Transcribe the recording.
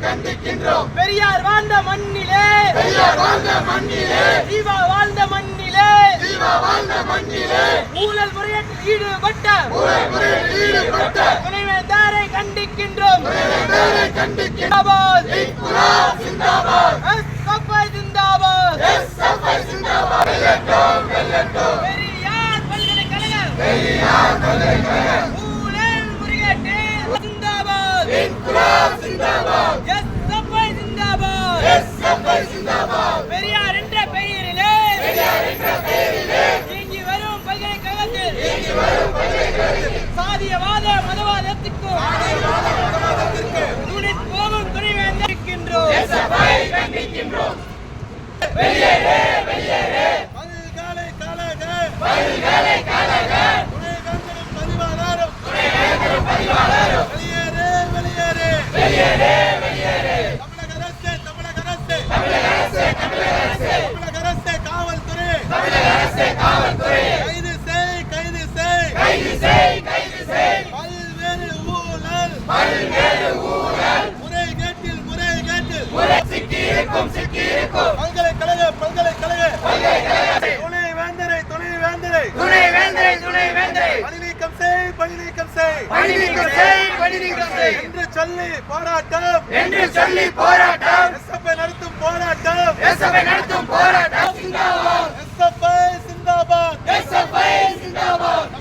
கண்டிக்கின்றோம். பெரியார் வாழ்ந்த மண்ணிலே. ஜீவா வாழ்ந்த மண்ணிலே. ஊழல் முறையீட்டில் ஈடுபட்ட துணைவேந்தரை கண்டிக்கின்றோம். ஜிந்தாபாத். SFI ஜிந்தாபாத். பெரியார் பல்கலைக்கழகம். ஊழல் முறையீட்டில் ஜிந்தாபாத். பல்கலைக்கழக என்று சொல்லி போராட்டம். என்று சொல்லி போராட்டம். எஸ்எஃப்ஐ நடத்தும் போராட்டம். எஸ்எஃப்ஐ நடத்தும் போராட்டம். எஸ்எஃப்ஐ சிந்தாபாத். எஸ்எஃப்ஐ சிந்தாபாத்.